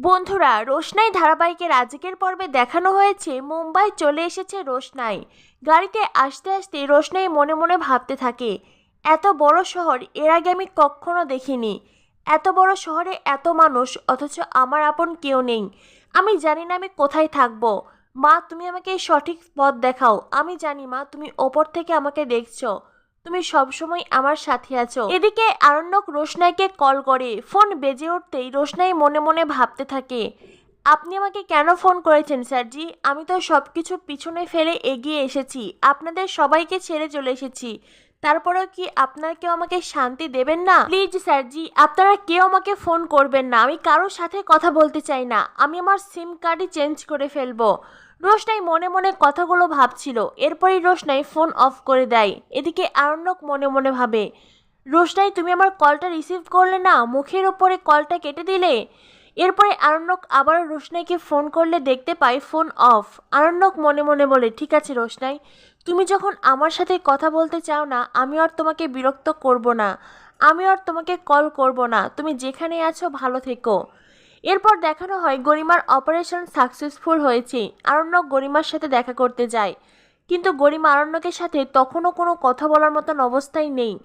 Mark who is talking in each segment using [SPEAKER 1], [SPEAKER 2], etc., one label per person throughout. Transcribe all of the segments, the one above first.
[SPEAKER 1] বন্ধুরা, রোশনাই ধারাবাহিকের আজকের পর্বে দেখানো হয়েছে, মুম্বাই চলে এসেছে রোশনাই। গাড়িতে আসতে আসতে রোশনাই মনে মনে ভাবতে থাকে, এত বড় শহর, এর আগে আমি কখনো দেখিনি। এত বড় শহরে এত মানুষ, অথচ আমার আপন কেউ নেই। আমি জানি না আমি কোথায় থাকব। মা, তুমি আমাকে সঠিক পথ দেখাও। আমি জানি মা, তুমি ওপর থেকে আমাকে দেখছ। তুমি সবসময় আমার সাথে আছো। এদিকে আরণ্যক রোশনাইকে কল করে। ফোন বেজে উঠতেই রোশনাই মনে মনে ভাবতে থাকে আপনি আমাকে কেন ফোন করেছেন, স্যারজি? আমি তো সব কিছু পিছনে ফেলে এগিয়ে এসেছি। আপনাদের সবাইকে ছেড়ে চলে এসেছি। তারপরেও কি আপনারা কেউ আমাকে শান্তি দেবেন না? প্লিজ, স্যারজি, আপনারা কেউ আমাকে ফোন করবেন না। আমি কারোর সাথে কথা বলতে চাই না। আমি আমার সিম কার্ডই চেঞ্জ করে ফেলব। রোশনাই মনে মনে কথাগুলো ভাবছিল। এরপরই রোশনাই ফোন অফ করে দেয়। এদিকে আরণ্যক মনে মনে ভাবে, রোশনাই, তুমি আমার কলটা রিসিভ করলে না? মুখের ওপরে কলটা কেটে দিলে? এরপরে আরণ্যক আবারও রোশনাইকে ফোন করলে দেখতে পাই ফোন অফ। আরণ্যক মনে মনে বলে, ঠিক আছে রোশনাই, তুমি যখন আমার সাথে কথা বলতে চাও না, আমি আর তোমাকে বিরক্ত করব না। আমি আর তোমাকে কল করব না। তুমি যেখানে আছো ভালো থেকো। এরপর দেখানো হয় গরিমার অপারেশন সাকসেসফুল হয়েছে। আরণ্যক গরিমার সাথে দেখা করতে যায়। কিন্তু গরিমা আরণ্যকের সাথে তখনও কোনো কথা বলার মতন অবস্থায় নেই।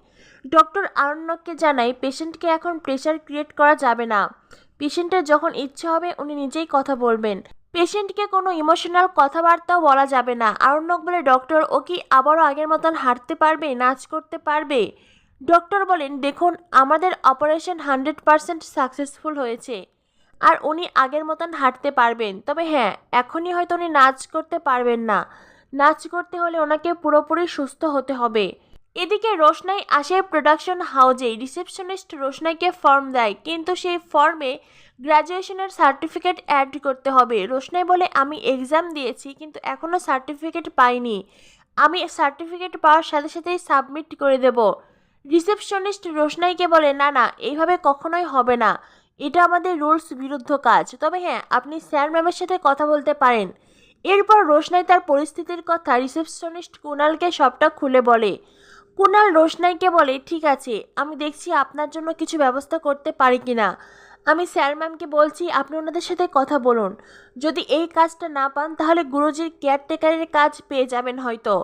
[SPEAKER 1] ডক্টর আরণ্যককে জানায়, পেশেন্টকে এখন প্রেশার ক্রিয়েট করা যাবে না। পেশেন্টের যখন ইচ্ছে হবে, উনি নিজেই কথা বলবেন। পেশেন্টকে কোনো ইমোশনাল কথাবার্তাও বলা যাবে না। আরণ্যক বলে, ডক্টর, ও কি আবারও আগের মতন হাঁটতে পারবে, নাচ করতে পারবে? ডক্টর বলেন, দেখুন, আমাদের অপারেশন হান্ড্রেড পারসেন্ট সাকসেসফুল হয়েছে। আর উনি আগের মতন হাঁটতে পারবেন। তবে হ্যাঁ এখনই হয়তো উনি নাচ করতে পারবেন না। নাচ করতে হলে ওনাকে পুরোপুরি সুস্থ হতে হবে। এদিকে রোশনাই আসে প্রোডাকশন হাউজে রিসেপশনিস্ট রোশনাইকে ফর্ম দেয়, কিন্তু সেই ফর্মে গ্র্যাজুয়েশনের সার্টিফিকেট অ্যাড করতে হবে। রোশনাই বলে, আমি এক্সাম দিয়েছি, কিন্তু এখনও সার্টিফিকেট পাইনি। আমি সার্টিফিকেট পাওয়ার সাথে সাথেই সাবমিট করে দেব। রিসেপশনিস্ট রোশনাইকে বলে, না না, এইভাবে কখনোই হবে না। এটা আমাদের রুলস বিরুদ্ধ কাজ। তবে হ্যাঁ আপনি স্যার ম্যামের সাথে কথা বলতে পারেন। এরপর রোশনাই তার পরিস্থিতির কথা রিসেপশনিস্ট কুনালকে সবটা খুলে বলে। কুনাল রোশনাইকে বলে, ঠিক আছে, আমি দেখছি আপনার জন্য কিছু ব্যবস্থা করতে পারি কি না আমি স্যার ম্যামকে বলছি, আপনি ওনাদের সাথে কথা বলুন। যদি এই কাজটা না পান, তাহলে গুরুজির কেয়ারটেকারের কাজ পেয়ে যাবেন হয়তো।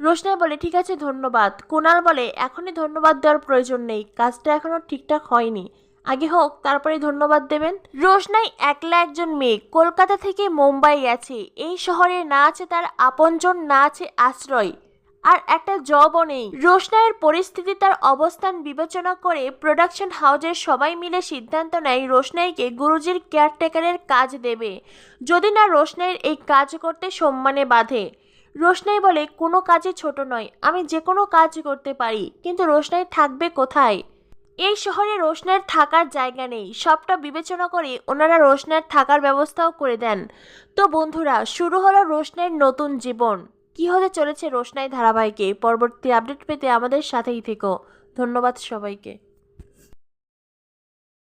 [SPEAKER 1] রোশনাই বলে, ঠিক আছে, ধন্যবাদ। কুনাল বলে, এখনই ধন্যবাদ দেওয়ার প্রয়োজন নেই, কাজটা এখনও ঠিকঠাক হয়নি। আগে হোক তারপরে ধন্যবাদ দেবেন। রোশনাই একলা একজন মেয়ে, কলকাতা থেকে মুম্বাই গেছে। এই শহরে না আছে তার আপনজন, না আছে আশ্রয়। আর একটা জবও নেই। রোশনাইয়ের পরিস্থিতি তার অবস্থান বিবেচনা করে প্রোডাকশন হাউজের সবাই মিলে সিদ্ধান্ত নেয় রোশনাইকে গুরুজির কেয়ারটেকারের কাজ দেবে। যদি না রোশনাইয়ের এই কাজ করতে সম্মানে বাঁধে। রোশনাই বলে, কোনো কাজে ছোট নয়, আমি যে কোনো কাজ করতে পারি, কিন্তু রোশনাই থাকবে কোথায়? এই শহরে রোশনার থাকার জায়গা নেই। সবটা বিবেচনা করে ওনারা রোশনার থাকার ব্যবস্থাও করে দেন। তো বন্ধুরা, শুরু হলো রোশনের নতুন জীবন। কি হতে চলেছে রোশনাই ধারাবাহিকে? পরবর্তী আপডেট পেতে আমাদের সাথেই থেকো। ধন্যবাদ সবাইকে।